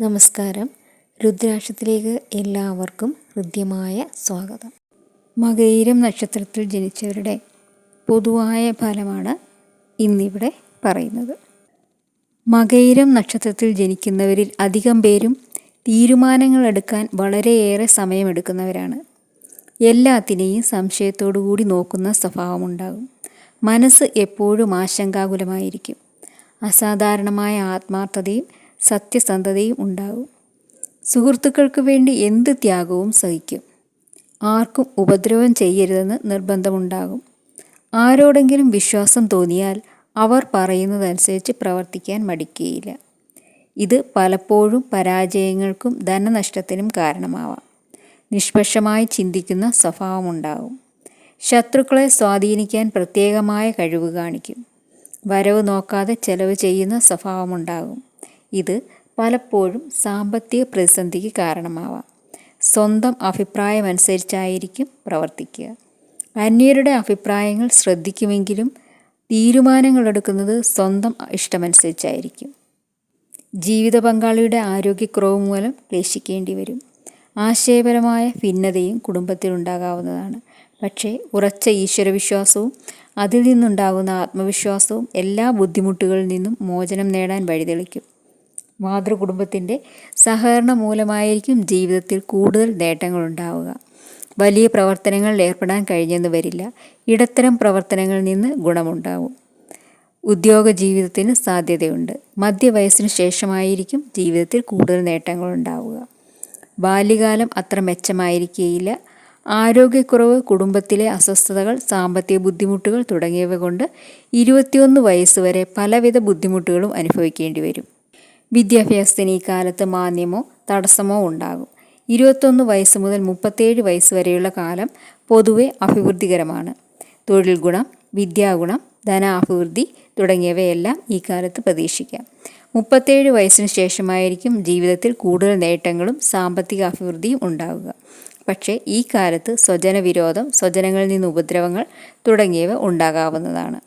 നമസ്കാരം. രുദ്രാക്ഷത്തിലേക്ക് എല്ലാവർക്കും ഹൃദ്യമായ സ്വാഗതം. മകയിരം നക്ഷത്രത്തിൽ ജനിച്ചവരുടെ പൊതുവായ ഫലമാണ് ഇന്നിവിടെ പറയുന്നത്. മകയിരം നക്ഷത്രത്തിൽ ജനിക്കുന്നവരിൽ അധികം പേരും തീരുമാനങ്ങൾ എടുക്കാൻ വളരെയേറെ സമയമെടുക്കുന്നവരാണ്. എല്ലാത്തിനെയും സംശയത്തോടു കൂടി നോക്കുന്ന സ്വഭാവമുണ്ടാകും. മനസ്സ് എപ്പോഴും ആശങ്കാകുലമായിരിക്കും. അസാധാരണമായ ആത്മാർത്ഥതയും സത്യസന്ധതയും ഉണ്ടാകും. സുഹൃത്തുക്കൾക്ക് വേണ്ടി എന്ത് ത്യാഗവും സഹിക്കും. ആർക്കും ഉപദ്രവം ചെയ്യരുതെന്ന് നിർബന്ധമുണ്ടാകും. ആരോടെങ്കിലും വിശ്വാസം തോന്നിയാൽ അവർ പറയുന്നതനുസരിച്ച് പ്രവർത്തിക്കാൻ മടിക്കുകയില്ല. ഇത് പലപ്പോഴും പരാജയങ്ങൾക്കും ധനനഷ്ടത്തിനും കാരണമാവാം. നിഷ്പക്ഷമായി ചിന്തിക്കുന്ന സ്വഭാവമുണ്ടാകും. ശത്രുക്കളെ സ്വാധീനിക്കാൻ പ്രത്യേകമായ കഴിവ് കാണിക്കും. വരവ് നോക്കാതെ ചെലവ് ചെയ്യുന്ന സ്വഭാവമുണ്ടാകും. ഇത് പലപ്പോഴും സാമ്പത്തിക പ്രതിസന്ധിക്ക് കാരണമാവാം. സ്വന്തം അഭിപ്രായമനുസരിച്ചായിരിക്കും പ്രവർത്തിക്കുക. അന്യരുടെ അഭിപ്രായങ്ങൾ ശ്രദ്ധിക്കുമെങ്കിലും തീരുമാനങ്ങൾ എടുക്കുന്നത് സ്വന്തം ഇഷ്ടമനുസരിച്ചായിരിക്കും. ജീവിത പങ്കാളിയുടെ ആരോഗ്യക്കുറവ് മൂലം ക്ലേശിക്കേണ്ടി വരും. ആശയപരമായ ഭിന്നതയും കുടുംബത്തിലുണ്ടാകാവുന്നതാണ് പക്ഷേ ഉറച്ച ഈശ്വരവിശ്വാസവും അതിൽ നിന്നുണ്ടാകുന്ന ആത്മവിശ്വാസവും എല്ലാ ബുദ്ധിമുട്ടുകളിൽ നിന്നും മോചനം നേടാൻ വഴിതെളിക്കും. മാതൃകുടുംബത്തിന്റെ സഹകരണം മൂലമായിരിക്കും ജീവിതത്തിൽ കൂടുതൽ നേട്ടങ്ങൾ ഉണ്ടാവുക. വലിയ പ്രവർത്തനങ്ങളിൽ ഏർപ്പെടാൻ കഴിഞ്ഞെന്ന് വരില്ല. ഇടത്തരം പ്രവർത്തനങ്ങളിൽ നിന്ന് ഗുണമുണ്ടാവും. ഉദ്യോഗ ജീവിതത്തിന് സാധ്യതയുണ്ട്. മധ്യവയസ്സിന് ശേഷമായിരിക്കും ജീവിതത്തിൽ കൂടുതൽ നേട്ടങ്ങൾ ഉണ്ടാവുക. ബാല്യകാലം അത്ര മെച്ചമായിരിക്കുകയില്ല ആരോഗ്യക്കുറവ് കുടുംബത്തിലെ അസ്വസ്ഥതകൾ സാമ്പത്തിക ബുദ്ധിമുട്ടുകൾ തുടങ്ങിയവ കൊണ്ട് ഇരുപത്തിയൊന്ന് വയസ്സ് വരെ പലവിധ ബുദ്ധിമുട്ടുകളും അനുഭവിക്കേണ്ടി വരും. വിദ്യാഭ്യാസത്തിന് ഈ കാലത്ത് മാന്യമോ തടസ്സമോ ഉണ്ടാകും. ഇരുപത്തൊന്ന് വയസ്സ് മുതൽ മുപ്പത്തേഴ് വയസ്സ് വരെയുള്ള കാലം പൊതുവെ അഭിവൃദ്ധികരമാണ്. തൊഴിൽ ഗുണം വിദ്യാഗുണം ധനാഭിവൃദ്ധി തുടങ്ങിയവയെല്ലാം ഈ കാലത്ത് പ്രതീക്ഷിക്കാം. മുപ്പത്തേഴ് വയസ്സിന് ശേഷമായിരിക്കും ജീവിതത്തിൽ കൂടുതൽ നേട്ടങ്ങളും സാമ്പത്തിക അഭിവൃദ്ധിയും ഉണ്ടാവുക. പക്ഷേ ഈ കാലത്ത് സ്വജനവിരോധം സ്വജനങ്ങളിൽ നിന്ന് ഉപദ്രവങ്ങൾ തുടങ്ങിയവ ഉണ്ടാകാവുന്നതാണ്.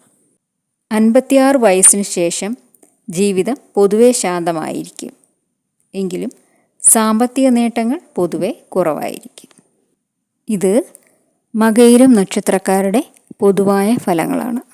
അൻപത്തിയാറ് വയസ്സിന് ശേഷം ജീവിതം പൊതുവെ ശാന്തമായിരിക്കും. എങ്കിലും സാമ്പത്തിക നേട്ടങ്ങൾ പൊതുവെ കുറവായിരിക്കും. ഇത് മകയിരം നക്ഷത്രക്കാരുടെ പൊതുവായ ഫലങ്ങളാണ്.